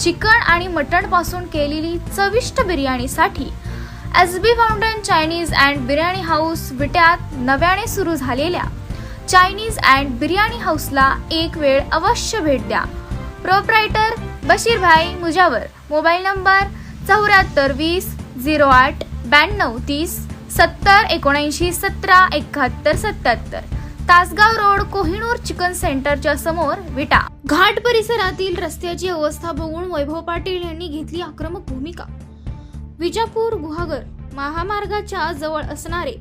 Chicken आणि मटणपासून केलेली चविष्ट बिर्याणीसाठी S B fountain Chinese and biryani house विट्यात नव्याने सुरू झालेल्या चायनीज अँड बिर्याणी हाऊसला एक वेळ अवश्य भेट द्या. Proprietor Bashirbhai Mujawar. Mobile number चौऱ्याहत्तर वीस झिरो आठ ब्याण्णव तीस सत्तर एकोणऐंशी सतरा एकाहत्तर सत्याहत्तर. तासगाव रोड कोहिनूर चिकन सेंटरच्या समोर विटा. घाट परिसरातील रस्त्याची अवस्था बघून वैभव पाटील यांनी घेतली आक्रमक भूमिका. विजापूर गुहागर महामार्गाच्या जवळ असणारे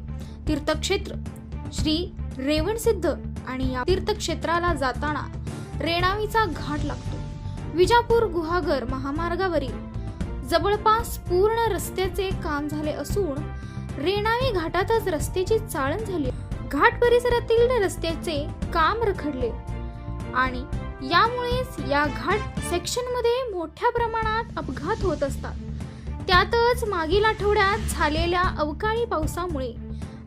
तीर्थक्षेत्र श्री रेवणसिद्ध आणि या तीर्थक्षेत्राला जाताना रेणावीचा घाट लागतो. विजापूर गुहागर महामार्गावरील जवळपास पूर्ण रस्त्याचे काम झाले असून रेणावी घाटातच रस्त्याची चाळण झाली घाट परिसरातील रस्त्याचे काम रखडले. आणि यामुळेच या घाट सेक्शनमध्ये मोठ्या प्रमाणात अपघात होत असतात. त्यातच मागील आठवड्यात झालेल्या अवकाळी पावसामुळे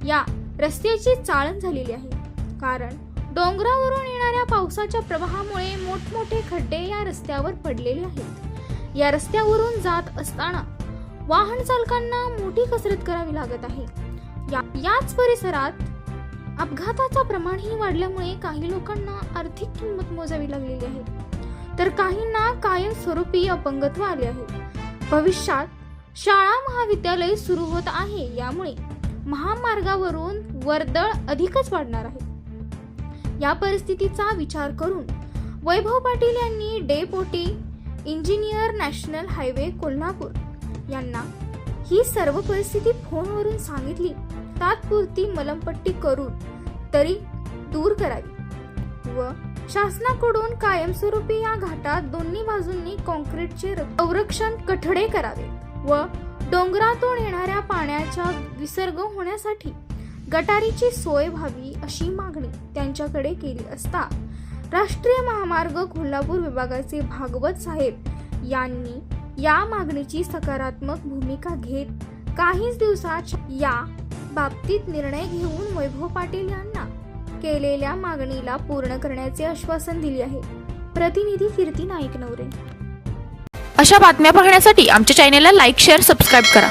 या रस्त्याची चाळण झालेली आहे. कारण डोंगरावरून येणाऱ्या पावसाच्या प्रवाहामुळे मोठमोठे खड्डे या रस्त्यावर पडलेले आहेत. या रस्त्यावरून जात असताना वाहन चालकांना मोठी कसरत करावी लागत आहे. या याच परिसरात अपघाताचं प्रमाणही वाढल्यामुळे काही लोकांना आर्थिक किंमत मोजावी लागलेली आहे. तर काहींना कायमस्वरूपी अपंगत्व आले आहे. भविष्यात शाळा महाविद्यालय सुरू होत आहे. यामुळे महामार्गावरून वर्दळ अधिकच वाढणार आहे. या परिस्थितीचा विचार करून वैभव पाटील यांनी deputy engineer national highway Kolhapur यांना ही सर्व परिस्थिती फोनवरून सांगितली. तात्पुरती मलमपट्टी करून तरी दूर करावी. व शासनाकडून कायमस्वरूपी या घाटात दोन्ही बाजूंनी कॉन्क्रीटचे संरक्षण कठडे करावे व डोंगरातून येणाऱ्या पाण्याचा विसर्ग होण्यासाठी गटारीची सोय व्हावी अशी मागणी त्यांच्याकडे केली असता राष्ट्रीय महामार्ग कोल्हापूर विभागाचे भागवत साहेब यांनी या मागणीची सकारात्मक भूमिका घेत काहीच दिवसात या बाबतीत निर्णय घेऊन वैभव पाटील यांना केलेल्या मागणीला पूर्ण करण्याचे आश्वासन दिले आहे. प्रतिनिधी कीर्ती नाईक नवरे. अशा बातम्या पाहण्यासाठी आमच्या चॅनेलला लाईक शेअर सबस्क्राईब करा.